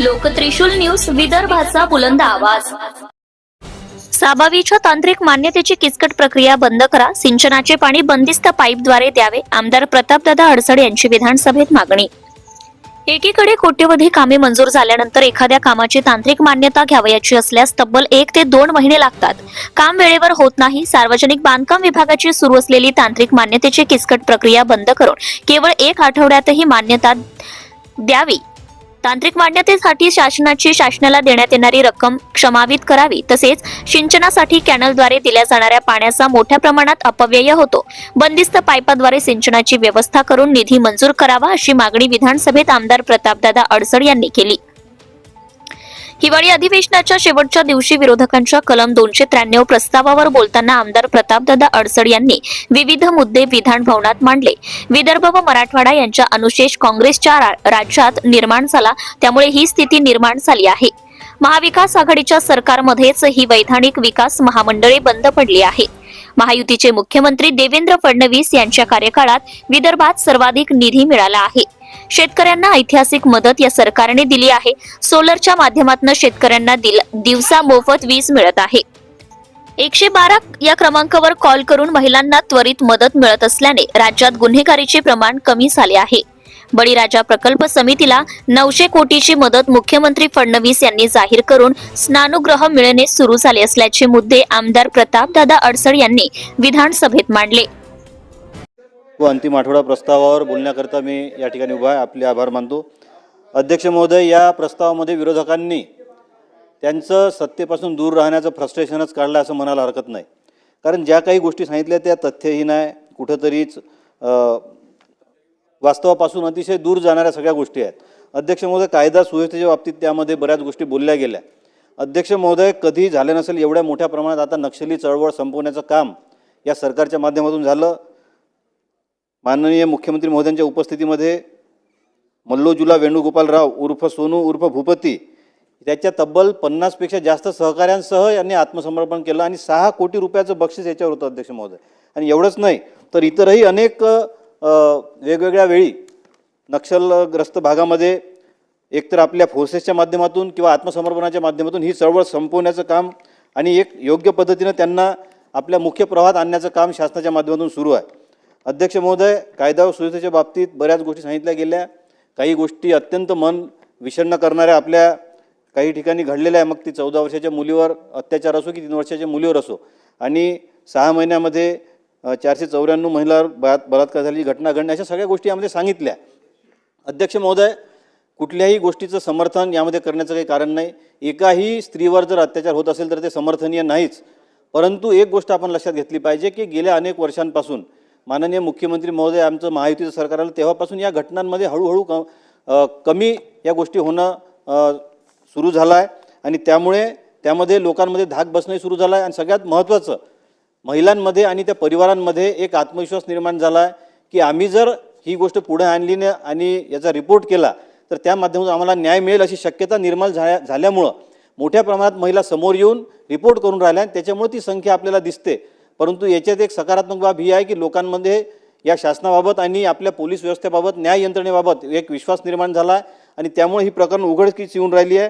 लोकत्रिशूल news विदर्भाचा बुलंद आवाज. साबावीच्या तांत्रिक मान्यतेची किचकट प्रक्रिया बंद करा. सिंचनाचे पाणी बंदिस्त पाईपद्वारे द्यावे. आमदार प्रतापदादा अडसड यांची विधानसभेत मागणी. एकीकडे कोट्यवधी कामे मंजूर झाल्यानंतर एखाद्या कामाची तांत्रिक मान्यता घ्यावयाची असल्यास तब्बल एक ते दोन महिने लागतात. काम वेळेवर होत नाही. सार्वजनिक बांधकाम विभागाची सुरू असलेली तांत्रिक मान्यतेची किचकट प्रक्रिया बंद करून केवळ एक आठवड्यातही मान्यता द्यावी. तांत्रिक मान्यतेसाठी शासनाची शासनाला देण्यात येणारी रक्कम क्षमावित करावी तसेच सिंचनासाठी कॅनलद्वारे दिल्या जाणाऱ्या पाण्याचा मोठ्या प्रमाणात अपव्यय होतो. बंदिस्त पाईपाद्वारे सिंचनाची व्यवस्था करून निधी मंजूर करावा अशी मागणी विधानसभेत आमदार प्रतापदादा अडसड यांनी केली. हिवाळी अधिवेशनाच्या शेवटच्या दिवशी विरोधकांच्या कलम दोनशे त्र्याण्णव प्रस्तावावर बोलताना आमदार प्रतापदादा अडसड यांनी विविध मुद्दे विधान भवनात मांडले. विदर्भ व मराठवाडा यांच्या अनुशेष काँग्रेसच्या रा- राज्यात निर्माण झाला त्यामुळे ही स्थिती निर्माण झाली आहे. महाविकास आघाडीच्या सरकारमध्येच ही वैधानिक विकास महामंडळे बंद पडली आहे. महायुतीचे मुख्यमंत्री देवेंद्र फडणवीस यांच्या कार्यकाळात विदर्भात सर्वाधिक निधी मिळाला आहे. शेतकऱ्यांना ऐतिहासिक मदत या सरकारने दिली आहे. सोलरच्या माध्यमातून शेतकऱ्यांना दिल- दिवसा मोफत वीज मिळत आहे. एकशे बारा या क्रमांकावर कॉल करून महिलांना त्वरित मदत मिळत असल्याने राज्यात गुन्हेगारीचे प्रमाण कमी झाले आहे. बळीराजा प्रकल्प समितीला नऊशे कोटीची मदत मुख्यमंत्री फडणवीस यांनी जाहीर करून स्नानुग्रह मिळणे सुरू झाले असल्याचे मुद्दे आमदार प्रतापदादा अडसड यांनी विधानसभेत मांडले. व अंतिम आठवडा प्रस्तावावर बोलण्याकरता मी या ठिकाणी उभा आहे. आपले आभार मानतो. अध्यक्ष महोदय या प्रस्तावामध्ये विरोधकांनी त्यांचं सत्तेपासून दूर राहण्याचं फ्रस्ट्रेशनच काढलं असं म्हणायला हरकत नाही. कारण ज्या काही गोष्टी सांगितल्या त्या तथ्यहीन आहे. कुठंतरीच वास्तवापासून अतिशय दूर जाणाऱ्या सगळ्या गोष्टी आहेत. अध्यक्ष महोदय कायदा सुव्यवस्थेच्या बाबतीत त्यामध्ये बऱ्याच गोष्टी बोलल्या गेल्या. अध्यक्ष महोदय कधी झाले नसेल एवढ्या मोठ्या प्रमाणात आता नक्षली चळवळ संपवण्याचं काम या सरकारच्या माध्यमातून झालं. माननीय मुख्यमंत्री महोदयांच्या उपस्थितीमध्ये मल्लोजुला वेणुगोपालराव उर्फ सोनू उर्फ भूपती त्याच्या तब्बल पन्नासपेक्षा जास्त सहकाऱ्यांसह यांनी आत्मसमर्पण केलं आणि सहा कोटी रुपयाचं बक्षीस याच्यावर होतं अध्यक्ष महोदय. आणि एवढंच नाही तर इतरही अनेक वेगवेगळ्या वेळी नक्षलग्रस्त भागामध्ये एकतर आपल्या फोर्सेसच्या माध्यमातून किंवा आत्मसमर्पणाच्या माध्यमातून ही चळवळ संपवण्याचं काम आणि एक योग्य पद्धतीनं त्यांना आपल्या मुख्य प्रवाहात आणण्याचं काम शासनाच्या माध्यमातून सुरू आहे. अध्यक्ष महोदय कायदा व सुव्यवस्थेच्या बाबतीत बऱ्याच गोष्टी सांगितल्या गेल्या. काही गोष्टी अत्यंत मन विषण्ण करणाऱ्या आपल्या काही ठिकाणी घडलेल्या आहे मग ती चौदा वर्षाच्या मुलीवर अत्याचार असो की तीन वर्षाच्या मुलीवर असो. आणि सहा महिन्यामध्ये चारशे चौऱ्याण्णव महिलावर बलात् बलात्कार झालेली घटना घडणे अशा सगळ्या गोष्टी यामध्ये सांगितल्या. अध्यक्ष महोदय कुठल्याही गोष्टीचं समर्थन यामध्ये करण्याचं काही कारण नाही. एकाही स्त्रीवर जर अत्याचार होत असेल तर ते समर्थनीय नाहीच. परंतु एक गोष्ट आपण लक्षात घेतली पाहिजे की गेल्या अनेक वर्षांपासून माननीय मुख्यमंत्री महोदय आमचं महायुतीचं सरकार आलं तेव्हापासून या घटनांमध्ये हळूहळू क कमी या गोष्टी होणं सुरू झालं आहे आणि त्यामुळे त्यामध्ये लोकांमध्ये धाक बसणंही सुरू झालं आहे आणि सगळ्यात महत्त्वाचं महिलांमध्ये आणि त्या परिवारांमध्ये एक आत्मविश्वास निर्माण झाला आहे की आम्ही जर ही गोष्ट पुढे आणली न आणि याचा रिपोर्ट केला तर त्या माध्यमातून आम्हाला न्याय मिळेल अशी शक्यता निर्माण झाल्या झाल्यामुळं मोठ्या प्रमाणात महिला समोर येऊन रिपोर्ट करून राहिल्या आणि त्याच्यामुळे ती संख्या आपल्याला दिसते. परंतु याच्यात एक सकारात्मक बाब ही आहे की लोकांमध्ये या शासनाबाबत आणि आपल्या पोलीस व्यवस्थेबाबत न्याय यंत्रणेबाबत एक विश्वास निर्माण झाला आहे आणि त्यामुळे ही प्रकरण उघडकीस येऊन राहिली आहे.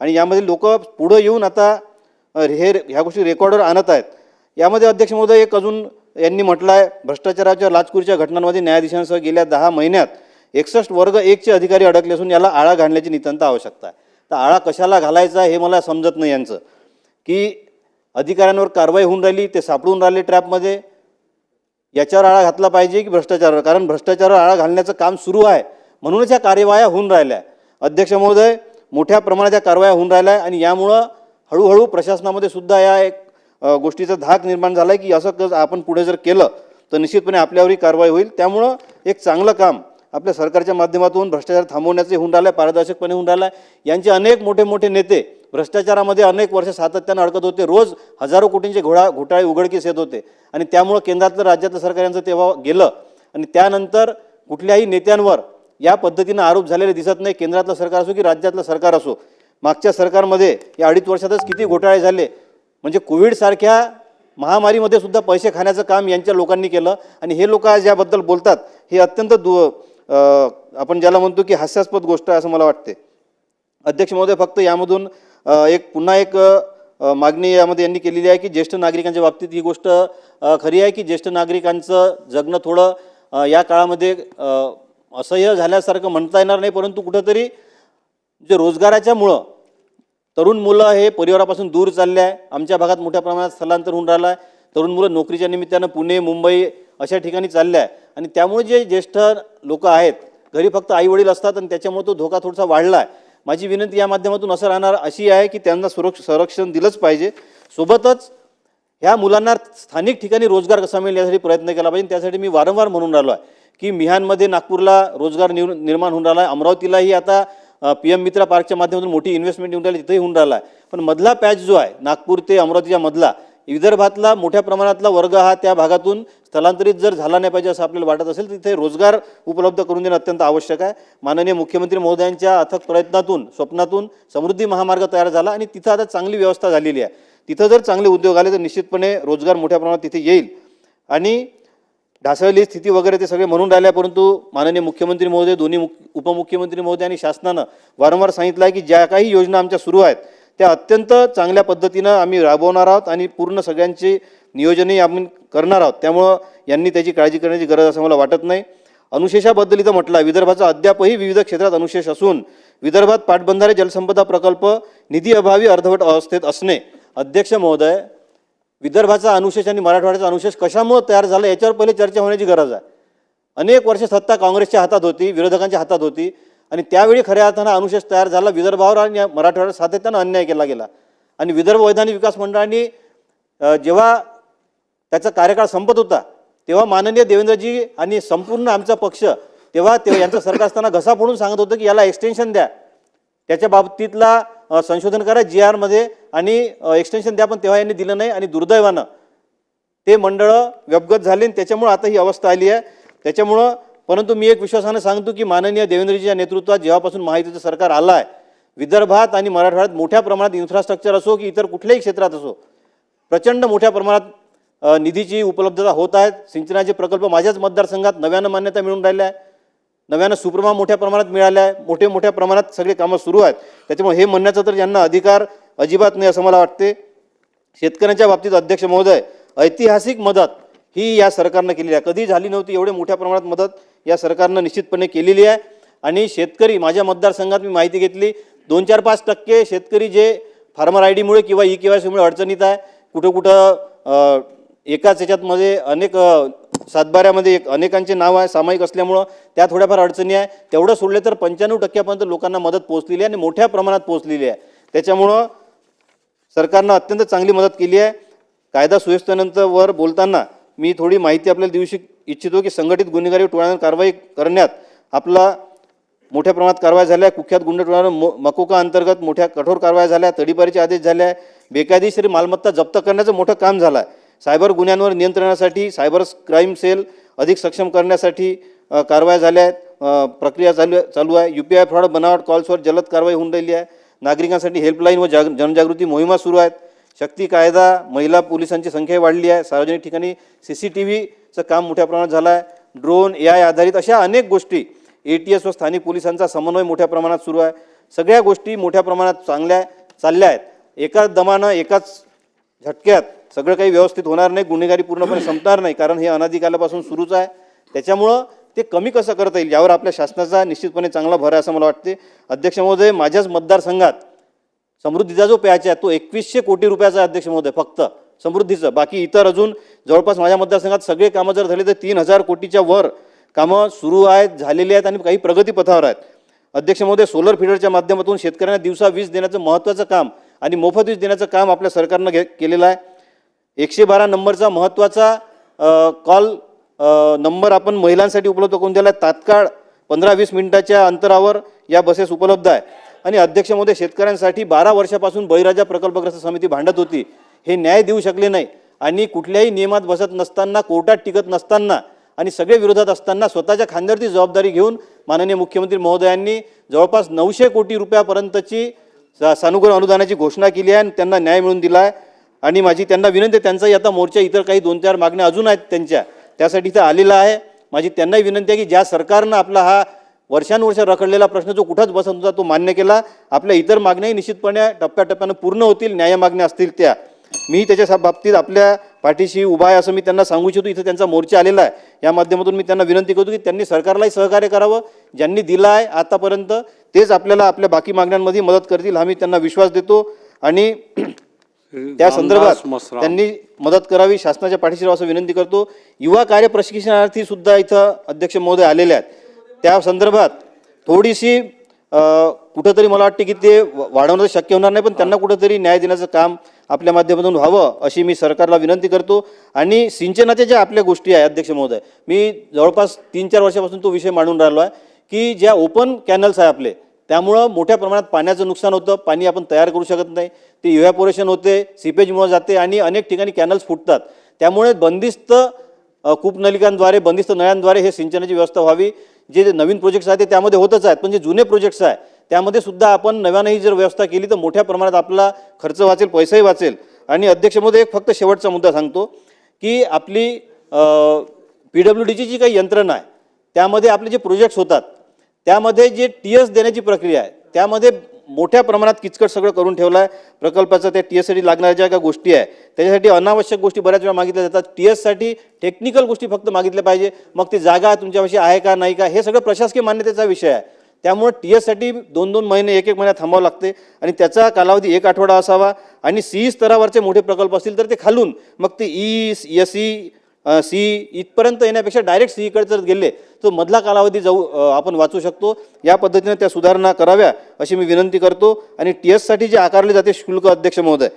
आणि यामध्ये लोक पुढं येऊन आता हे ह्या गोष्टी रेकॉर्डवर आणत आहेत. यामध्ये अध्यक्ष महोदय एक अजून यांनी म्हटलं आहे भ्रष्टाचाराच्या लाचखुरीच्या घटनांमध्ये न्यायाधीशांसह गेल्या दहा महिन्यात एकसष्ट वर्ग एकचे अधिकारी अडकले असून याला आळा घालण्याची नितांत आवश्यकता आहे. तर आळा कशाला घालायचा हे मला समजत नाही यांचं. की अधिकाऱ्यांवर कारवाई होऊन राहिली ते सापडून राहिले ट्रॅपमध्ये. याच्यावर आळा घातला पाहिजे की भ्रष्टाचारावर? कारण भ्रष्टाचारावर आळा घालण्याचं काम सुरू आहे. म्हणूनच या कार्यवाया होऊन राहिल्या. अध्यक्ष महोदय मोठ्या प्रमाणात या कारवाया होऊन राहिल्या आहे आणि यामुळं हळूहळू प्रशासनामध्ये सुद्धा या एक गोष्टीचा धाक निर्माण झाला आहे की असं कसं आपण पुढे जर केलं तर निश्चितपणे आपल्यावरही कारवाई होईल. त्यामुळं एक चांगलं काम आपल्या सरकारच्या माध्यमातून भ्रष्टाचार थांबवण्याचे होऊन राहिलं आहे पारदर्शकपणे होऊन राहिलं आहे यांचे अनेक मोठे मोठे नेते भ्रष्टाचारामध्ये अनेक वर्ष सातत्यानं अडकत होते. रोज हजारो कोटींचे घोडा घोटाळे उघडकीस येत होते. आणि त्यामुळं केंद्रातलं राज्यातलं सरकार यांचं तेव्हा गेलं. आणि त्यानंतर कुठल्याही नेत्यांवर या पद्धतीनं आरोप झालेले दिसत नाही. केंद्रातलं सरकार असो की राज्यातलं सरकार असो. मागच्या सरकारमध्ये या अडीच वर्षातच किती घोटाळे झाले. म्हणजे कोविडसारख्या महामारीमध्ये सुद्धा पैसे खाण्याचं काम यांच्या लोकांनी केलं. आणि हे लोक आज याबद्दल बोलतात. हे अत्यंत दु आपण ज्याला म्हणतो की हास्यास्पद गोष्ट आहे असं मला वाटते. अध्यक्ष महोदय फक्त यामधून एक पुन्हा एक मागणी यामध्ये यांनी केलेली आहे की ज्येष्ठ नागरिकांच्या बाबतीत ही गोष्ट खरी आहे की ज्येष्ठ नागरिकांचं जगणं थोडं या काळामध्ये असह्य झाल्यासारखं म्हणता येणार नाही परंतु कुठंतरी जे रोजगाराच्यामुळं तरुण मुलं हे परिवारापासून दूर चालले आहे. आमच्या भागात मोठ्या प्रमाणात स्थलांतर होऊन राहिलं आहे. तरुण मुलं नोकरीच्या निमित्तानं पुणे मुंबई अशा ठिकाणी चालले आहे. आणि त्यामुळे जे ज्येष्ठ लोक आहेत घरी फक्त आई वडील असतात आणि त्याच्यामुळे तो धोका थोडासा वाढला आहे. माझी विनंती या माध्यमातून असं राहणार अशी आहे की त्यांना सुरक्ष संरक्षण दिलंच पाहिजे. सोबतच ह्या मुलांना स्थानिक ठिकाणी रोजगार कसा मिळेल यासाठी प्रयत्न केला पाहिजे. त्यासाठी मी वारंवार म्हणून राहिलो आहे की मिहानमध्ये नागपूरला रोजगार निर निर्माण होऊन राहिला आहे. अमरावतीलाही आता पी एम मित्रा पार्कच्या माध्यमातून मोठी इन्व्हेस्टमेंट येऊन राहिली तिथेही होऊन राहिला आहे. पण मधला पॅच जो आहे नागपूर ते अमरावतीच्या मधला विदर्भातला मोठ्या प्रमाणातला वर्ग हा त्या भागातून स्थलांतरित जर झाला नाही पाहिजे असं आपल्याला वाटत असेल तर तिथे रोजगार उपलब्ध करून देणं अत्यंत आवश्यक आहे. माननीय मुख्यमंत्री महोदयांच्या अथक प्रयत्नातून स्वप्नातून समृद्धी महामार्ग तयार झाला आणि तिथं आता चांगली व्यवस्था झालेली आहे. तिथं जर चांगले उद्योग आले तर निश्चितपणे रोजगार मोठ्या प्रमाणात तिथे येईल. आणि ढासळली स्थिती वगैरे ते सगळे म्हणून राहिले परंतु माननीय मुख्यमंत्री महोदय दोन्ही मुख उपमुख्यमंत्री महोदय आणि शासनानं वारंवार सांगितलं आहे की ज्या काही योजना आमच्या सुरू आहेत त्या अत्यंत चांगल्या पद्धतीनं आम्ही राबवणार आहोत आणि पूर्ण सगळ्यांचे नियोजनही आम्ही करणार आहोत. त्यामुळं यांनी त्याची काळजी करण्याची गरज असं मला वाटत नाही. अनुशेषाबद्दल इथं म्हटलं विदर्भाचा अद्यापही विविध क्षेत्रात अनुशेष असून विदर्भात पाटबंधारे जलसंपदा प्रकल्प निधी अभावी अर्धवट अवस्थेत असणे अध्यक्ष महोदय विदर्भाचा अनुशेष आणि मराठवाड्याचा अनुशेष कशामुळे तयार झाला याच्यावर पहिले चर्चा होण्याची गरज आहे. अनेक वर्ष सत्ता काँग्रेसच्या हातात होती विरोधकांच्या हातात होती. आणि त्यावेळी खऱ्या अर्थानं अनुशेष तयार झाला. विदर्भावर आणि मराठवाड्यावर सातत्यानं अन्याय केला गेला. आणि विदर्भ वैधानिक विकास मंडळाने जेव्हा त्याचा कार्यकाळ संपत होता तेव्हा माननीय देवेंद्रजी आणि संपूर्ण आमचा पक्ष तेव्हा ते यांचं सरकार असताना घसा फोडून सांगत होतं की याला एक्सटेन्शन द्या. त्याच्या बाबतीतला संशोधन करा जी आरमध्ये आणि एक्सटेन्शन द्या पण तेव्हा यांनी दिलं नाही आणि दुर्दैवानं ते मंडळं व्यपगत झाले आणि त्याच्यामुळं आता ही अवस्था आली आहे. त्याच्यामुळं परंतु मी एक विश्वासानं सांगतो की माननीय देवेंद्रजीच्या नेतृत्वात जेव्हापासून माहितीचं सरकार आलं आहे विदर्भात आणि मराठवाड्यात मोठ्या प्रमाणात इन्फ्रास्ट्रक्चर असो की इतर कुठल्याही क्षेत्रात असो प्रचंड मोठ्या प्रमाणात निधीची उपलब्धता होत आहेत. सिंचनाचे प्रकल्प माझ्याच मतदारसंघात नव्यानं मान्यता मिळून राहिल्या आहे. नव्यानं सुप्रमा मोठ्या प्रमाणात मिळाल्या आहे. मोठे मोठ्या प्रमाणात सगळे कामं सुरू आहेत. त्याच्यामुळे हे म्हणण्याचा तर यांना अधिकार अजिबात नाही असं मला वाटते. शेतकऱ्यांच्या बाबतीत अध्यक्ष महोदय ऐतिहासिक मदत ही या सरकारनं केलेली आहे. कधी झाली नव्हती एवढ्या मोठ्या प्रमाणात मदत. या सरकारनं निश्चितपणे केलेली आहे. आणि शेतकरी माझ्या मतदारसंघात मी माहिती घेतली दोन चार पाच टक्के शेतकरी जे फार्मर आय डीमुळे किंवा ई के वाय सीमुळे अडचणीत आहे. कुठं कुठं एकाच याच्यातमध्ये अनेक सातबाऱ्यामध्ये एक अनेकांचे नाव आहे सामायिक असल्यामुळं त्या थोड्याफार अडचणी आहे. तेवढं सोडले तर पंच्याण्णव टक्क्यापर्यंत लोकांना मदत पोहोचलेली आहे आणि मोठ्या प्रमाणात पोहोचलेली आहे. त्याच्यामुळं सरकारनं अत्यंत चांगली मदत केली आहे. कायदा सुव्यवस्थेनंतर वर बोलताना मी थोडी माहिती आपल्याला देऊ शक इच्छितो की संघटित गुन्हेगारी टोळ्यांवर कारवाई करण्यात आपला मोठ्या प्रमाणात कारवाई झाल्या कुख्यात गुंड टोळ्यांवर मकोका अंतर्गत मोठ्या कठोर कारवाया झाल्या तडीपारीचे आदेश झाले आहे बेकायदेशीर मालमत्ता जप्त करण्याचं मोठं काम झालं. आहे सायबर गुन्ह्यांवर नियंत्रणासाठी सायबर क्राईम सेल अधिक सक्षम करण्यासाठी कारवाया झाल्या आहेत. प्रक्रिया चालू चालू आहे. यू पी आय फ्रॉड बनावट कॉल्सवर जलद कारवाई होऊन राहिली आहे. नागरिकांसाठी हेल्पलाईन व जाग जनजागृती मोहिमा सुरू आहेत. शक्ती कायदा महिला पोलिसांची संख्या वाढली आहे. सार्वजनिक ठिकाणी सी सी टी व्हीचं काम मोठ्या प्रमाणात झालं आहे. ड्रोन ए आय आधारित अशा अनेक गोष्टी ए टी एस व स्थानिक पोलिसांचा समन्वय मोठ्या प्रमाणात सुरू आहे. सगळ्या गोष्टी मोठ्या प्रमाणात चांगल्या चालल्या आहेत. एकाच दमानं एकाच झटक्यात सगळं काही व्यवस्थित होणार नाही. गुन्हेगारी पूर्णपणे संपणार नाही कारण हे अनाधिकालापासून सुरूच आहे. त्याच्यामुळं ते कमी कसं करता येईल यावर आपल्या शासनाचा निश्चितपणे चांगला भर आहे असं मला वाटते. अध्यक्ष महोदय माझ्याच मतदारसंघात समृद्धीचा जो पॅच आहे तो एकवीसशे कोटी रुपयाचा अध्यक्ष महोदय फक्त समृद्धीचं. बाकी इतर अजून जवळपास माझ्या मतदारसंघात सगळे कामं जर झाले तर तीन हजार कोटीच्या वर कामं सुरू आहेत झालेली आहेत आणि काही प्रगतीपथावर आहेत. अध्यक्ष महोदय सोलर फीडरच्या माध्यमातून शेतकऱ्यांना दिवसा वीज देण्याचं महत्त्वाचं काम आणि मोफत वीज देण्याचं काम आपल्या सरकारनं घे केलेलं आहे. एकशे बारा नंबरचा महत्त्वाचा कॉल नंबर आपण महिलांसाठी उपलब्ध करून दिला आहे. तात्काळ पंधरा वीस मिनिटाच्या अंतरावर या बसेस उपलब्ध आहे. आणि अध्यक्ष महोदय शेतकऱ्यांसाठी बारा वर्षापासून बळीराजा प्रकल्पग्रस्त समिती भांडत होती. हे न्याय देऊ शकले नाही. आणि कुठल्याही नियमात बसत नसताना कोर्टात टिकत नसताना आणि सगळे विरोधात असताना स्वतःच्या खांद्यावरती जबाबदारी घेऊन माननीय मुख्यमंत्री महोदयांनी जवळपास नऊशे कोटी रुपयापर्यंतची सानुग्रह अनुदानाची घोषणा केली आहे आणि त्यांना न्याय मिळून दिला आहे. आणि माझी त्यांना विनंती आहे त्यांचाही आता मोर्चा इतर काही दोन चार मागण्या अजून आहेत त्यांच्या. त्यासाठी इथं आलेला आहे. माझी त्यांनाही विनंती आहे की ज्या सरकारनं आपला हा वर्षानुवर्ष रखडलेला प्रश्न जो कुठंच बसत होता तो मान्य केला. आपल्या इतर मागण्याही निश्चितपणे टप्प्याटप्प्यानं पूर्ण होतील न्याय मागण्या असतील त्या. मी त्याच्या बाबतीत आपल्या पाठीशी उभा आहे असं मी त्यांना सांगू इच्छितो. इथं त्यांचा मोर्चा आलेला आहे. या माध्यमातून मी त्यांना विनंती करतो की त्यांनी सरकारलाही सहकार्य करावं. ज्यांनी दिलं आहे आतापर्यंत तेच आपल्याला आपल्या बाकी मागण्यांमध्ये मदत करतील हा मी त्यांना विश्वास देतो. आणि त्या संदर्भात. त्यांनी मदत करावी शासनाच्या पाठीशी असं विनंती करतो. युवा कार्य प्रशिक्षणार्थी सुद्धा इथं अध्यक्ष महोदय आलेले आहेत. त्या संदर्भात थोडीशी कुठंतरी मला वाटते की ते वाढवणं शक्य होणार नाही पण त्यांना कुठंतरी न्याय देण्याचं काम आपल्या माध्यमातून व्हावं अशी मी सरकारला विनंती करतो. आणि सिंचनाच्या ज्या आपल्या गोष्टी आहे अध्यक्ष महोदय मी जवळपास तीन चार वर्षापासून तो विषय मांडून राहिलो आहे की ज्या ओपन कॅनल्स आहे आपले त्यामुळं मोठ्या प्रमाणात पाण्याचं नुकसान होतं पाणी आपण तयार करू शकत नाही ते इव्हॅपोरेशन होते सिपेजमुळं जाते आणि अनेक ठिकाणी कॅनल्स फुटतात. त्यामुळे बंदिस्त कूपनलिकांद्वारे बंदिस्त नळ्यांद्वारे हे सिंचनाची व्यवस्था व्हावी. जे नवीन प्रोजेक्ट्स आहेत ते त्यामध्ये होतच आहेत पण जे जुने प्रोजेक्ट्स आहेत त्यामध्ये सुद्धा आपण नव्यानंही जर व्यवस्था केली तर मोठ्या प्रमाणात आपला खर्च वाचेल पैसाही वाचेल. आणि अध्यक्षमध्ये एक फक्त शेवटचा मुद्दा सांगतो की आपली पी डब्ल्यू डीची जी काही यंत्रणा आहे त्यामध्ये आपले जे प्रोजेक्ट्स होतात त्यामध्ये जे टी एस देण्याची प्रक्रिया आहे त्यामध्ये मोठ्या प्रमाणात किचकट सगळं करून ठेवलं आहे प्रकल्पाचं त्या टी एससाठी लागणाऱ्या ज्या काही गोष्टी आहे त्याच्यासाठी अनावश्यक गोष्टी बऱ्याच वेळा मागितल्या जातात. टी एससाठी टेक्निकल गोष्टी फक्त मागितल्या पाहिजे. मग ती जागा तुमच्यापाशी आहे का नाही का हे सगळं प्रशासकीय मान्यतेचा विषय आहे. त्यामुळे टी एससाठी दोन दोन महिने एक एक महिना थांबावं लागते. आणि त्याचा कालावधी एक आठवडा असावा. आणि सी स्तरावरचे मोठे प्रकल्प असतील तर ते खालून. मग ते ई एस ई सी इथपर्यंत येण्यापेक्षा डायरेक्ट सीईकडे जर गेले तर मधला कालावधी जाऊ आपण वाचू शकतो. या पद्धतीने त्या सुधारणा कराव्या अशी मी विनंती करतो. आणि टी एससाठी जे आकारले जाते शुल्क अध्यक्ष महोदय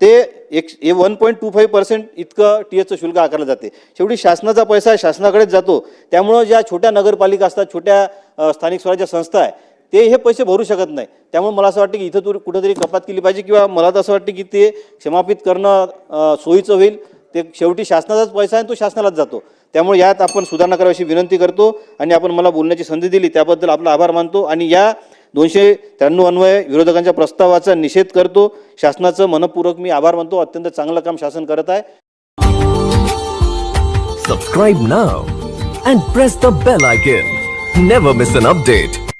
ते एक one point two five percent इतकं टी एसचं शुल्क आकारलं जाते. शेवटी शासनाचा पैसा शासनाकडेच जातो. त्यामुळं ज्या छोट्या नगरपालिका असतात छोट्या स्थानिक स्वराज्य संस्था आहे ते हे पैसे भरू शकत नाही. त्यामुळे मला असं वाटतं की इथं तू कुठंतरी कपात केली पाहिजे किंवा मला तर असं वाटतं की ते क्षमापित करणं सोयीचं होईल. ते शेवटी शासनाचाच पैसा आहे आणि तो शासनालाच जातो. त्यामुळे यात आपण सुधारणा करावी अशी विनंती करतो आणि आपण मला बोलण्याची संधी दिली त्याबद्दल आपला आभार मानतो आणि या दोनशे त्र्याण्णव अन्वय विरोधकांच्या प्रस्तावाचा निषेध करतो. शासनाचं मनपूर्वक मी आभार मानतो. अत्यंत चांगलं काम शासन करत आहे. Subscribe now and press the bell icon never miss an update